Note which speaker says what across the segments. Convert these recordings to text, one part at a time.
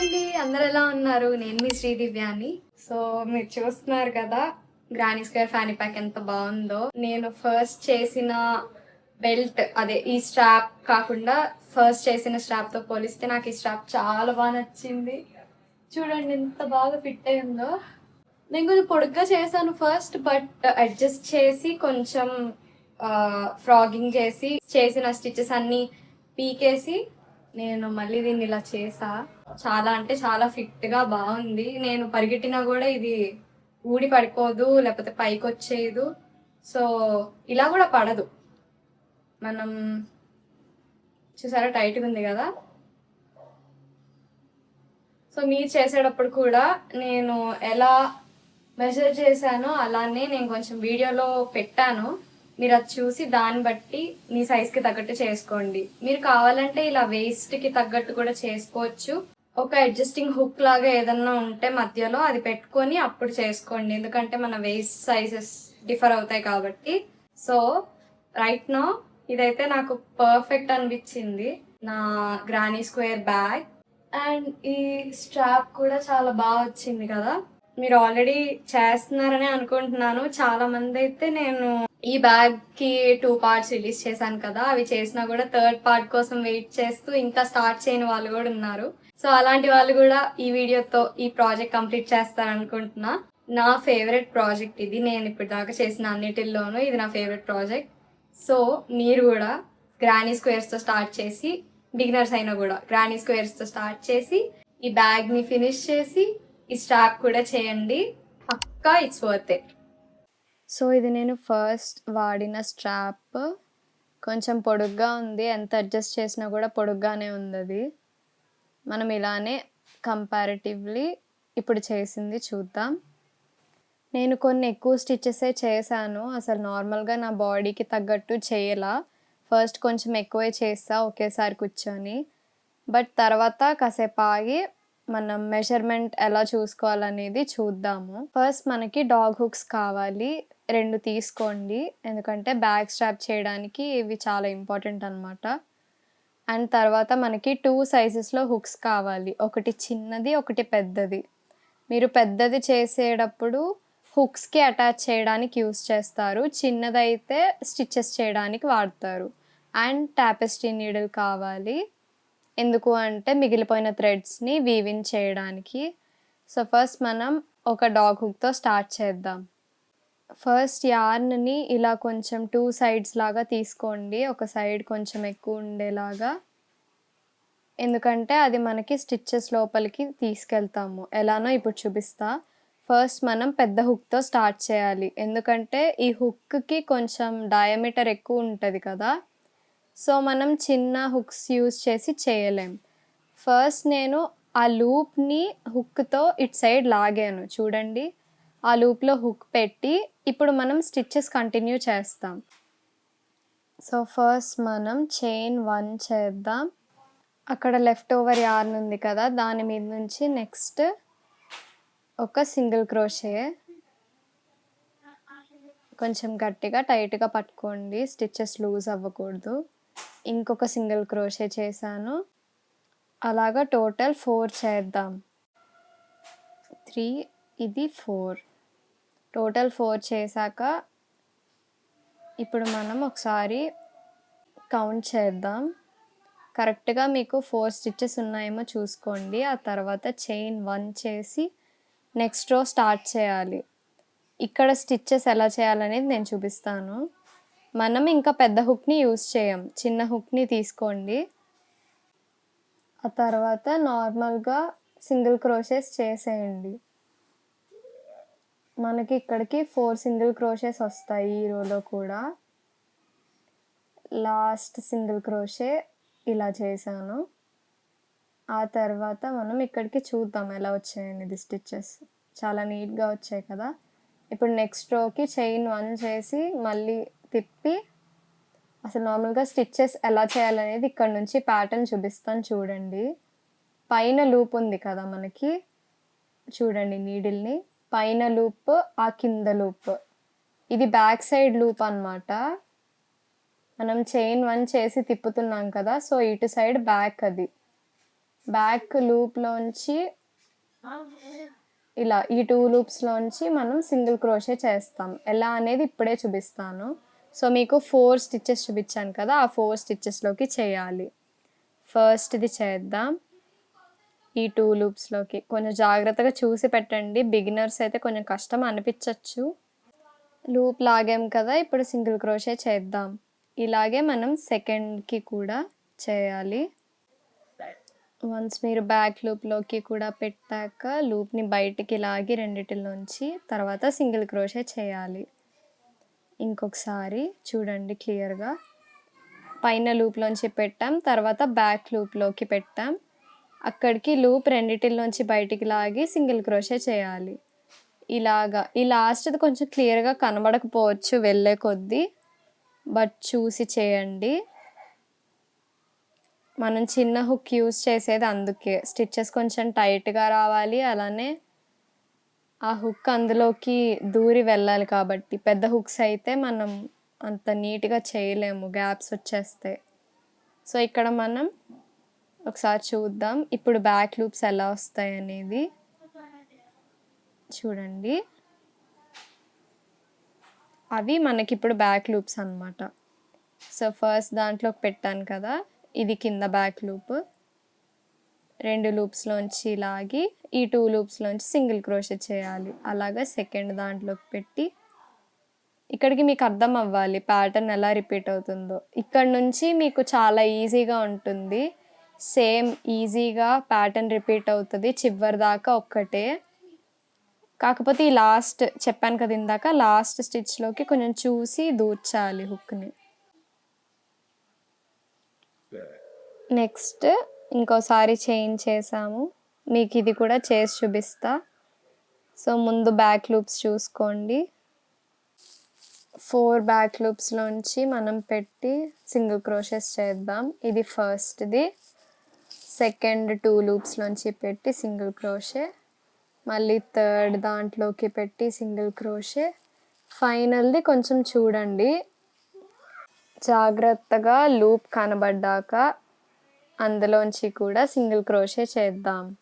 Speaker 1: అండి? అందరు ఎలా ఉన్నారు? నేను మీ శ్రీదివ్యాని. సో మీరు చూస్తున్నారు కదా గ్రానీ స్క్వేర్ ఫ్యానీ ప్యాక్ ఎంత బాగుందో. నేను ఫస్ట్ చేసిన బెల్ట్ అదే ఈ స్ట్రాప్ కాకుండా ఫస్ట్ చేసిన స్ట్రాప్తో పోలిస్తే నాకు ఈ స్ట్రాప్ చాలా బాగా నచ్చింది. చూడండి ఎంత బాగా ఫిట్ అయిందో నేను కొంచెం పొడుగ్గా చేశాను ఫస్ట్ బట్ అడ్జస్ట్ చేసి కొంచెం ఫ్రాగింగ్ చేసి చేసిన స్టిచెస్ అన్ని పీకేసి నేను మళ్ళీ దీన్ని ఇలా చేసా. చాలా అంటే చాలా ఫిట్గా బాగుంది. నేను పరిగెట్టినా కూడా ఇది ఊడి పడిపోదు లేకపోతే పైకి వచ్చేదు సో ఇలా కూడా పడదు. మనం చూసారా టైట్గా ఉంది కదా? సో మీరు చేసేటప్పుడు కూడా నేను ఎలా మెజర్ చేశానో అలానే నేను కొంచెం వీడియోలో పెట్టాను. మీరు అది చూసి దాన్ని బట్టి మీ సైజ్కి తగ్గట్టు చేసుకోండి. మీరు కావాలంటే ఇలా వేస్ట్కి తగ్గట్టు కూడా చేసుకోవచ్చు. ఒక అడ్జస్టింగ్ హుక్ లాగా ఏదన్నా ఉంటే మధ్యలో అది పెట్టుకొని అప్పుడు చేసుకోండి. ఎందుకంటే మన వేస్ట్ సైజెస్ డిఫర్ అవుతాయి కాబట్టి. సో రైట్ నో ఇదైతే నాకు పర్ఫెక్ట్ అనిపించింది. నా గ్రానీ స్క్వేర్ బ్యాగ్ అండ్ ఈ స్ట్రాప్ కూడా చాలా బాగా వచ్చింది కదా. మీరు ఆల్రెడీ చేస్తున్నారని అనుకుంటున్నాను. చాలా మంది అయితే నేను ఈ బ్యాగ్కి టూ పార్ట్స్ రిలీజ్ చేశాను కదా. అవి చేసినా కూడా థర్డ్ పార్ట్ కోసం వెయిట్ చేస్తూ ఇంకా స్టార్ట్ చేయని వాళ్ళు కూడా ఉన్నారు. సో అలాంటి వాళ్ళు కూడా ఈ వీడియోతో ఈ ప్రాజెక్ట్ కంప్లీట్ చేస్తారనుకుంటున్నా. నా ఫేవరెట్ ప్రాజెక్ట్ ఇది. నేను ఇప్పటిదాకా చేసిన అన్నిటిల్లోనూ ఇది నా ఫేవరెట్ ప్రాజెక్ట్ సో మీరు కూడా గ్రానీ స్క్వేర్స్తో స్టార్ట్ చేసి బిగినర్స్ అయినా కూడా గ్రానీ స్క్వేర్స్తో స్టార్ట్ చేసి ఈ బ్యాగ్ని ఫినిష్ చేసి ఈ స్టాప్ కూడా చేయండి. పక్కా ఇట్స్ వర్త్ ఇట్ సో ఇది నేను ఫస్ట్ వాడిన స్ట్రాప్ కొంచెం పొడుగ్గా ఉంది. ఎంత అడ్జస్ట్ చేసినా కూడా పొడుగ్గానే ఉంది అది మనం ఇలానే కంపారిటివ్లీ ఇప్పుడు చేసింది చూద్దాం. నేను కొన్ని ఎక్కువ స్టిచ్చెసే చేశాను. అసలు నార్మల్గా నా బాడీకి తగ్గట్టు చేయలా. ఫస్ట్ కొంచెం ఎక్కువే చేస్తా ఒకేసారి కూర్చొని. బట్ తర్వాత కాసేపు ఆగి మనం మెజర్మెంట్ ఎలా చూసుకోవాలనేది చూద్దాము. ఫస్ట్ మనకి డాగ్ హుక్స్ కావాలి. రెండు తీసుకోండి. ఎందుకంటే బ్యాగ్ స్ట్రాప్ చేయడానికి ఇవి చాలా ఇంపార్టెంట్ అనమాట అండ్ తర్వాత మనకి టూ సైజెస్లో హుక్స్ కావాలి. ఒకటి చిన్నది ఒకటి పెద్దది. మీరు పెద్దది చేసేటప్పుడు హుక్స్కి అటాచ్ చేయడానికి యూస్ చేస్తారు. చిన్నదైతే స్టిచ్చెస్ చేయడానికి వాడతారు. అండ్ టాపెస్ట్రీ నీడిల్ కావాలి. ఎందుకు అంటే మిగిలిపోయిన థ్రెడ్స్ని వీవిన్ చేయడానికి. సో ఫస్ట్ మనం ఒక డాగ్ హుక్తో స్టార్ట్ చేద్దాం. ఫస్ట్ యార్న్ని ఇలా కొంచెం టూ సైడ్స్ లాగా తీసుకోండి. ఒక సైడ్ కొంచెం ఎక్కువ ఉండేలాగా. ఎందుకంటే అది మనకి స్టిచ్చెస్ లోపలికి తీసుకెళ్తాము. ఎలానో ఇప్పుడు చూపిస్తా. ఫస్ట్ మనం పెద్ద హుక్తో స్టార్ట్ చేయాలి. ఎందుకంటే ఈ హుక్కి కొంచెం డయామీటర్ ఎక్కువ ఉంటుంది కదా. సో మనం చిన్న హుక్స్ యూస్ చేసి చేయలేం. ఫస్ట్ నేను ఆ లూప్ని హుక్తో ఇట్ సైడ్ లాగాను చూడండి. ఆ లూప్లో హుక్ పెట్టి ఇప్పుడు మనం స్టిచ్చెస్ కంటిన్యూ చేస్తాం. సో ఫస్ట్ మనం చైన్ వన్ చేద్దాం. అక్కడ లెఫ్ట్ ఓవర్ యార్న్ ఉంది కదా దాని మీద నుంచి నెక్స్ట్ ఒక సింగిల్ క్రోషే. కొంచెం గట్టిగా టైట్గా పట్టుకోండి స్టిచ్చెస్ లూజ్ అవ్వకూడదు. ఇంకొక సింగిల్ క్రోషే చేశాను. అలాగా టోటల్ ఫోర్ చేద్దాం. త్రీ ఇది ఫోర్. టోటల్ ఫోర్ చేశాక ఇప్పుడు మనం ఒకసారి కౌంట్ చేద్దాం. కరెక్ట్గా మీకు ఫోర్ స్టిచ్చెస్ ఉన్నాయేమో చూసుకోండి. ఆ తర్వాత చైన్ వన్ చేసి నెక్స్ట్ రో స్టార్ట్ చేయాలి. ఇక్కడ స్టిచ్చెస్ ఎలా చేయాలనేది నేను చూపిస్తాను. మనం ఇంకా పెద్ద హుక్ని యూస్ చేయం. చిన్న హుక్ని తీసుకోండి. ఆ తర్వాత నార్మల్గా సింగిల్ క్రోషెస్ చేసేయండి. మనకి ఇక్కడికి ఫోర్ సింగిల్ క్రోషెస్ వస్తాయి ఈ రోలో కూడా. లాస్ట్ సింగిల్ క్రోషే ఇలా చేశాను. ఆ తర్వాత మనం ఇక్కడికి చూద్దాం ఎలా వచ్చాయనేది స్టిచ్చెస్. చాలా నీట్గా వచ్చాయి కదా. ఇప్పుడు నెక్స్ట్ రోకి చైన్ వన్ చేసి మళ్ళీ తిప్పి అసలు నార్మల్గా స్టిచ్చెస్ ఎలా చేయాలనేది ఇక్కడ నుంచి ప్యాటర్న్ చూపిస్తాను చూడండి. పైన లూప్ ఉంది కదా మనకి. చూడండి నీడిల్ని. పైన లూప్ ఆ కింద లూప్. ఇది బ్యాక్ సైడ్ లూప్ అన్నమాట. మనం చైన్ వన్ చేసి తిప్పుతున్నాం కదా సో ఇటు సైడ్ బ్యాక్ అది.
Speaker 2: బ్యాక్ లూప్లోంచి ఇలా ఈ టూ లూప్స్లోంచి మనం సింగిల్ క్రోషే చేస్తాం. ఎలా అనేది ఇప్పుడే చూపిస్తాను. సో మీకు ఫోర్ స్టిచ్చెస్ చూపించాను కదా ఆ ఫోర్ స్టిచ్చెస్లోకి చేయాలి. ఫస్ట్ ఇది చేద్దాం. ఈ టూ లూప్స్లోకి కొంచెం జాగ్రత్తగా చూసి పెట్టండి. బిగినర్స్ అయితే కొంచెం కష్టం అనిపించవచ్చు లూప్ లాగాం కదా ఇప్పుడు సింగిల్ క్రోషే చేద్దాం. ఇలాగే మనం సెకండ్కి కూడా చేయాలి. వన్స్ మీరు బ్యాక్ లూప్లోకి కూడా పెట్టాక లూప్ని బయటికి లాగి రెండిటిలోంచి తర్వాత సింగిల్ క్రోషే చేయాలి. ఇంకొకసారి చూడండి క్లియర్గా. పైన లూప్లోంచి పెట్టాం తర్వాత బ్యాక్ లూప్లోకి పెట్టాం. అక్కడికి లూప్ రెండిటిలోంచి బయటికి లాగి సింగిల్ క్రోషే చేయాలి. ఇలాగా ఈ లాస్ట్ది కొంచెం క్లియర్గా కనబడకపోవచ్చు వెళ్ళే కొద్దీ బట్ చూసి చేయండి. మనం చిన్న హుక్ యూస్ చేసేది అందుకే. స్టిచ్చెస్ కొంచెం టైట్గా రావాలి అలానే ఆ హుక్ అందులోకి దూరి వెళ్ళాలి కాబట్టి పెద్ద హుక్స్ అయితే మనం అంత నీట్గా చేయలేము గ్యాప్స్ వచ్చేస్తాయి. సో ఇక్కడ మనం ఒకసారి చూద్దాం ఇప్పుడు బ్యాక్ లూప్స్ ఎలా వస్తాయి అనేది. చూడండి. అవి మనకి ఇప్పుడు బ్యాక్ లూప్స్ అన్నమాట. సో ఫస్ట్ దాంట్లోకి పెట్టాను కదా ఇది కింద బ్యాక్ లూప్ రెండు లూప్స్లోంచి లాగి ఈ టూ లూప్స్లోంచి సింగిల్ క్రోషెట్ చేయాలి. అలాగా సెకండ్ దాంట్లోకి పెట్టి ఇక్కడికి మీకు అర్థం అవ్వాలి ప్యాటర్న్ ఎలా రిపీట్ అవుతుందో. ఇక్కడ నుంచి మీకు చాలా ఈజీగా ఉంటుంది. సేమ్ ఈజీగా ప్యాటర్న్ రిపీట్ అవుతుంది. చివరి దాకా ఒక్కటే. కాకపోతే ఈ లాస్ట్ చెప్పాను కదా ఇందాక లాస్ట్ స్టిచ్లోకి కొంచెం చూసి దూర్చాలి హుక్ని నెక్స్ట్ ఇంకోసారి చేంజ్ చేసాము మీకు ఇది కూడా చేసి చూపిస్తా. సో ముందు బ్యాక్ లూప్స్ చూసుకోండి. ఫోర్ బ్యాక్ లూప్స్లోంచి మనం పెట్టి సింగిల్ క్రోషెస్ చేద్దాం. ఇది ఫస్ట్ది. సెకండ్ టూ లూప్స్లోంచి పెట్టి సింగిల్ క్రోషే. మళ్ళీ థర్డ్ దాంట్లోకి పెట్టి సింగిల్ క్రోషే. ఫైనల్ది కొంచెం చూడండి. జాగ్రత్తగా లూప్ కనబడ్డాక అందులోంచి కూడా సింగిల్ క్రోషే చేద్దాం.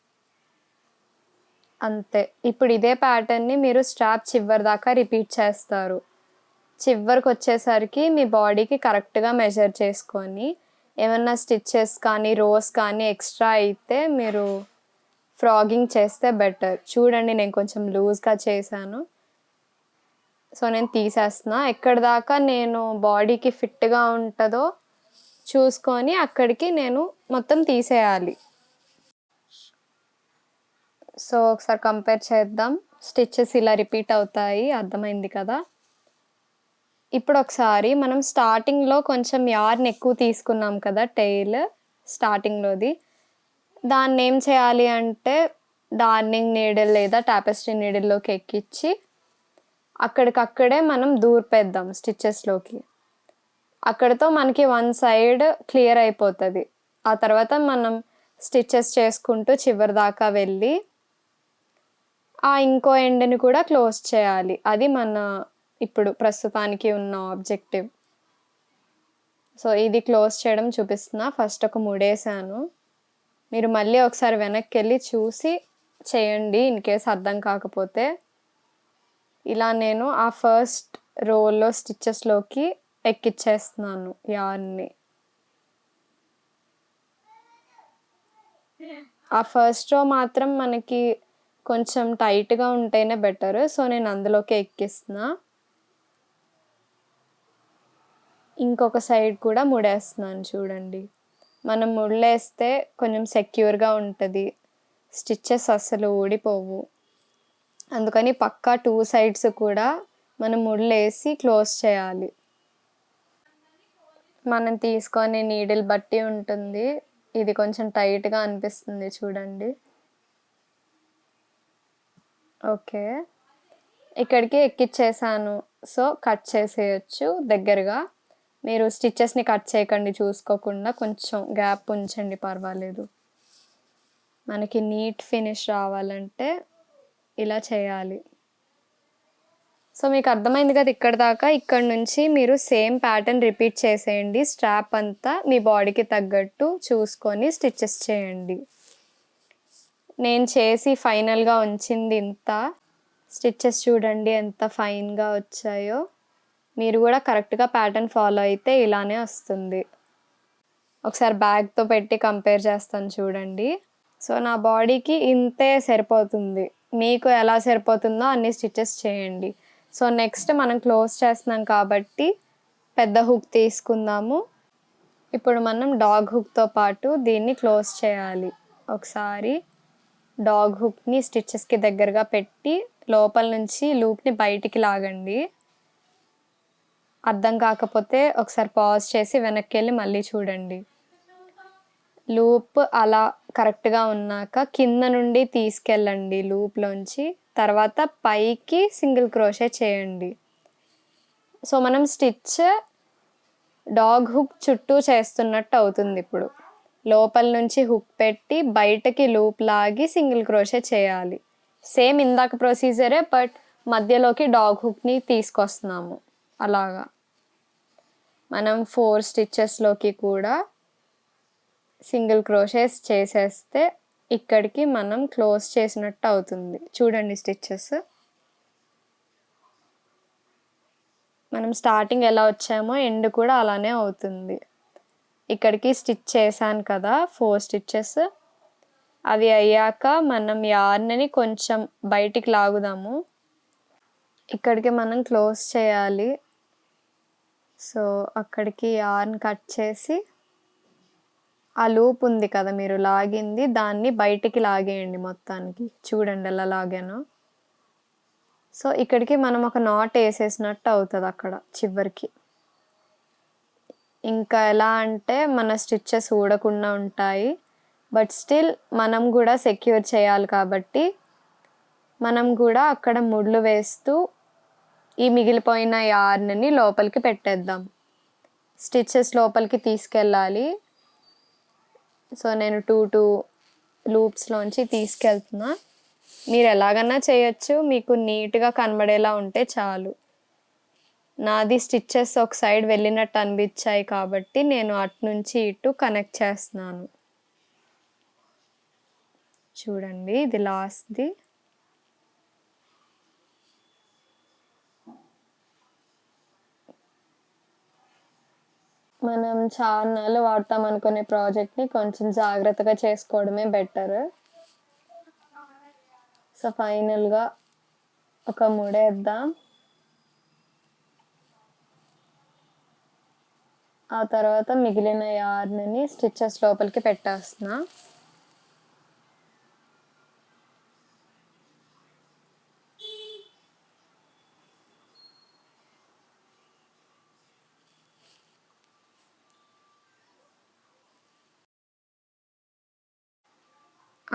Speaker 2: అంతే. ఇప్పుడు ఇదే ప్యాటర్న్ని మీరు స్ట్రాప్ చివరి దాకా రిపీట్ చేస్తారు. చివరికి వచ్చేసరికి మీ బాడీకి కరెక్ట్గా మెజర్ చేసుకొని ఏమన్నా స్టిచ్చెస్ కానీ రోస్ కానీ ఎక్స్ట్రా అయితే మీరు ఫ్రాగింగ్ చేస్తే బెటర్. చూడండి నేను కొంచెం లూజ్గా చేశాను. సో నేను తీసేస్తున్నా. ఎక్కడి దాకా నేను బాడీకి ఫిట్గా ఉంటుందో చూసుకొని అక్కడికి నేను మొత్తం తీసేయాలి. సో ఒకసారి కంపేర్ చేద్దాం. స్టిచ్చెస్ ఇలా రిపీట్ అవుతాయి. అర్థమైంది కదా? ఇప్పుడు ఒకసారి మనం స్టార్టింగ్లో కొంచెం యార్న్ ఎక్కువ తీసుకున్నాం కదా టెయిల్ స్టార్టింగ్లోది దాన్ని ఏం చేయాలి అంటే డార్నింగ్ నీడిల్ లేదా టాపెస్ట్రీ నీడిల్లోకి ఎక్కించి అక్కడికక్కడే మనం దూర్పేద్దాం స్టిచ్చెస్లోకి అక్కడతో మనకి వన్ సైడ్ క్లియర్ అయిపోతుంది. ఆ తర్వాత మనం స్టిచ్చెస్ చేసుకుంటూ చివరి దాకా వెళ్ళి ఆ ఇంకో ఎండ్ని కూడా క్లోజ్ చేయాలి. అది మన ఇప్పుడు ప్రస్తుతానికి ఉన్న ఆబ్జెక్టివ్. సో ఇది క్లోజ్ చేయడం చూపిస్తున్నా. ఫస్ట్ ఒక మూడేసాను మీరు మళ్ళీ ఒకసారి వెనక్కి వెళ్ళి చూసి చేయండి ఇన్ కేస్ అర్థం కాకపోతే. ఇలా నేను ఆ ఫస్ట్ రోల్లో స్టిచ్చెస్లోకి ఎక్కిచ్చేస్తున్నాను యార్న్ని ఆ ఫస్ట్ రో మాత్రం మనకి కొంచెం టైట్గా ఉంటేనే బెటర్. సో నేను అందులోకి ఎక్కిస్తున్నా. ఇంకొక సైడ్ కూడా ముడేస్తున్నాను చూడండి. మనం ముళ్ళేస్తే కొంచెం సెక్యూర్గా ఉంటుంది. స్టిచ్చెస్ అస్సలు ఊడిపోవు. అందుకని పక్కా టూ సైడ్స్ కూడా మనం ముళ్ళేసి క్లోజ్ చేయాలి. మనం తీసుకొని నీడిల్ బట్టి ఉంటుంది. ఇది కొంచెం టైట్గా అనిపిస్తుంది చూడండి. ఓకే. ఇక్కడికి ఎక్కిచ్చేసాను. సో కట్ చేసేయచ్చు దగ్గరగా. మీరు స్టిచ్చెస్ని కట్ చేయకండి చూసుకోకుండా. కొంచెం గ్యాప్ ఉంచండి పర్వాలేదు. మనకి నీట్ ఫినిష్ రావాలంటే ఇలా చేయాలి. సో మీకు అర్థమైంది కదా ఇక్కడ దాకా. ఇక్కడ నుంచి మీరు సేమ్ ప్యాటర్న్ రిపీట్ చేసేయండి. స్ట్రాప్ అంతా మీ బాడీకి తగ్గట్టు చూసుకొని స్టిచ్చెస్ చేయండి. నేను చేసి ఫైనల్గా ఉంచింది ఇంత. స్టిచ్చెస్ చూడండి ఎంత ఫైన్గా వచ్చాయో. మీరు కూడా కరెక్ట్గా ప్యాటర్న్ ఫాలో అయితే ఇలానే వస్తుంది. ఒకసారి బ్యాగ్తో పెట్టి కంపేర్ చేస్తాను చూడండి. సో నా బాడీకి ఇంతే సరిపోతుంది. మీకు ఎలా సరిపోతుందో అన్ని స్టిచ్చెస్ చేయండి. సో నెక్స్ట్ మనం క్లోజ్ చేస్తున్నాం కాబట్టి పెద్ద హుక్ తీసుకుందాము. ఇప్పుడు మనం డాగ్ హుక్తో పాటు దీన్ని క్లోజ్ చేయాలి. ఒకసారి డాగ్ హుక్ని స్టిచ్చెస్కి దగ్గరగా పెట్టి లోపల నుంచి లూప్ని బయటికి లాగండి. అర్థం కాకపోతే ఒకసారి పాజ్ చేసి వెనక్కి వెళ్ళి మళ్ళీ చూడండి. లూప్ అలా కరెక్ట్గా ఉన్నాక కింద నుండి తీసుకెళ్ళండి లూప్లోంచి. తర్వాత పైకి సింగిల్ క్రోషే చేయండి. సో మనం స్టిచ్ డాగ్ హుక్ చుట్టూ చేస్తున్నట్టు అవుతుంది ఇప్పుడు. లోపల నుంచి హుక్ పెట్టి బయటకి లూప్ లాగి సింగిల్ క్రోషే చేయాలి. సేమ్ ఇందాక ప్రొసీజరే బట్ మధ్యలోకి డాగ్ హుక్ని తీసుకొస్తున్నాము. అలాగా. మనం ఫోర్ స్టిచ్చెస్లోకి కూడా సింగిల్ క్రోషెస్ చేసేస్తే ఇక్కడికి మనం క్లోజ్ చేసినట్టు అవుతుంది. చూడండి స్టిచ్చెస్. మనం స్టార్టింగ్ ఎలా వచ్చామో ఎండ్ కూడా అలానే అవుతుంది. ఇక్కడికి స్టిచ్ చేశాను కదా ఫోర్ స్టిచ్చెస్. అవి అయ్యాక మనం యార్న్ని కొంచెం బయటికి లాగుదాము. ఇక్కడికి మనం క్లోజ్ చేయాలి. సో అక్కడికి యార్న్ కట్ చేసి ఆ లూప్ ఉంది కదా మీరు లాగింది దాన్ని బయటికి లాగేయండి మొత్తానికి. చూడండి ఎలా లాగానో. సో ఇక్కడికి మనం ఒక నాట్ వేసేసినట్టు అవుతుంది అక్కడ చివరికి. ఇంకా ఎలా అంటే మన స్టిచ్చెస్ ఊడకుండా ఉంటాయి. బట్ స్టిల్ మనం కూడా సెక్యూర్ చేయాలి కాబట్టి మనం కూడా అక్కడ ముళ్ళు వేస్తూ ఈ మిగిలిపోయిన యార్న్ని లోపలికి పెట్టేద్దాం. స్టిచ్చెస్ లోపలికి తీసుకెళ్ళాలి. సో నేను టూ టూ లూప్స్లోంచి తీసుకెళ్తున్నా. మీరు ఎలాగన్నా చేయొచ్చు మీకు నీట్గా కనబడేలా ఉంటే చాలు. నాది స్టిచ్చెస్ ఒక సైడ్ వెళ్ళినట్టు అనిపించాయి కాబట్టి నేను అటు నుంచి ఇటు కనెక్ట్ చేస్తున్నాను. చూడండి ఇది లాస్ట్ది. మనం చాలా వాడతాం అనుకునే ప్రాజెక్ట్ని కొంచెం జాగ్రత్తగా చేసుకోవడమే బెటర్. సో ఫైనల్గా ఒక ముడేద్దాం. ఆ తర్వాత మిగిలిన యార్న్ని స్టిచ్చెస్ లోపలికి పెట్టేస్తున్నా.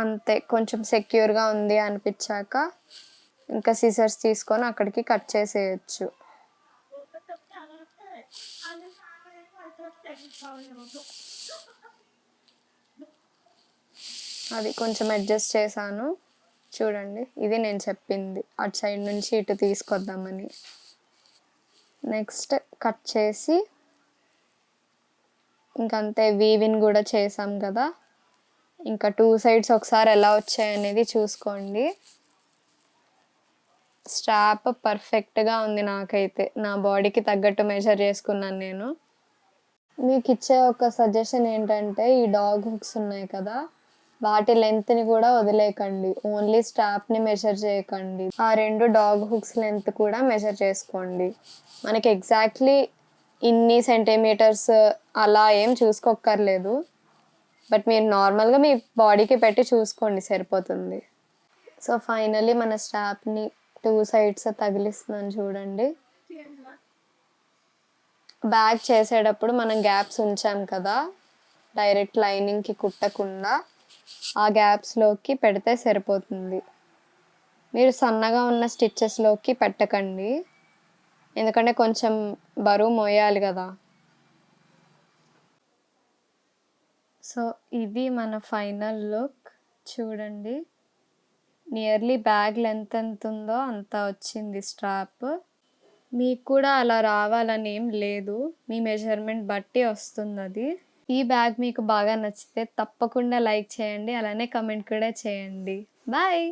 Speaker 2: అంతే కొంచెం సెక్యూర్గా ఉంది అనిపించాక ఇంకా సీజర్స్ తీసుకొని అక్కడికి కట్ చేసేయచ్చు. అది కొంచెం అడ్జస్ట్ చేశాను. చూడండి ఇది నేను చెప్పింది. అటు సైడ్ నుంచి ఇటు తీసుకొద్దామని. నెక్స్ట్ కట్ చేసి ఇంకంతే వీవిన్ కూడా చేసాం కదా. ఇంకా టూ సైడ్స్ ఒకసారి ఎలా వచ్చాయనేది చూసుకోండి. స్ట్రాప్ పర్ఫెక్ట్గా ఉంది నాకైతే. నా బాడీకి తగ్గట్టు మెజర్ చేసుకున్నాను నేను. మీకు ఇచ్చే ఒక సజెషన్ ఏంటంటే ఈ డాగ్ హుక్స్ ఉన్నాయి కదా వాటి లెంత్ని కూడా వదిలేయకండి. ఓన్లీ స్టాప్ని మెజర్ చేయకండి. ఆ రెండు డాగ్ హుక్స్ లెంత్ కూడా మెజర్ చేసుకోండి. మనకి ఎగ్జాక్ట్లీ ఇన్ని సెంటీమీటర్స్ అలా ఏం చూసుకోక్కర్లేదు. బట్ మీరు నార్మల్గా మీ బాడీకి పెట్టి చూసుకోండి సరిపోతుంది. సో ఫైనలీ మన స్టాప్ని టూ సైడ్స్ తగిలిస్తున్నాను చూడండి. బ్యాగ్ చేసేటప్పుడు మనం గ్యాప్స్ ఉంచాం కదా డైరెక్ట్ లైనింగ్కి కుట్టకుండా ఆ గ్యాప్స్లోకి పెడితే సరిపోతుంది. మీరు సన్నగా ఉన్న స్టిచ్చెస్లోకి పెట్టకండి. ఎందుకంటే కొంచెం బరువు మోయాలి కదా. సో ఇది మన ఫైనల్ లుక్. చూడండి. నియర్లీ బ్యాగ్ లెంత్ ఎంత ఉందో అంత వచ్చింది స్ట్రాప్. మీకు కూడా అలా రావాలని ఏం లేదు. మీ మెజర్మెంట్ బట్టి వస్తుంది అది ఈ బ్యాగ్ మీకు బాగా నచ్చితే తప్పకుండా లైక్ చేయండి. అలానే కమెంట్ కూడా చేయండి. బాయ్!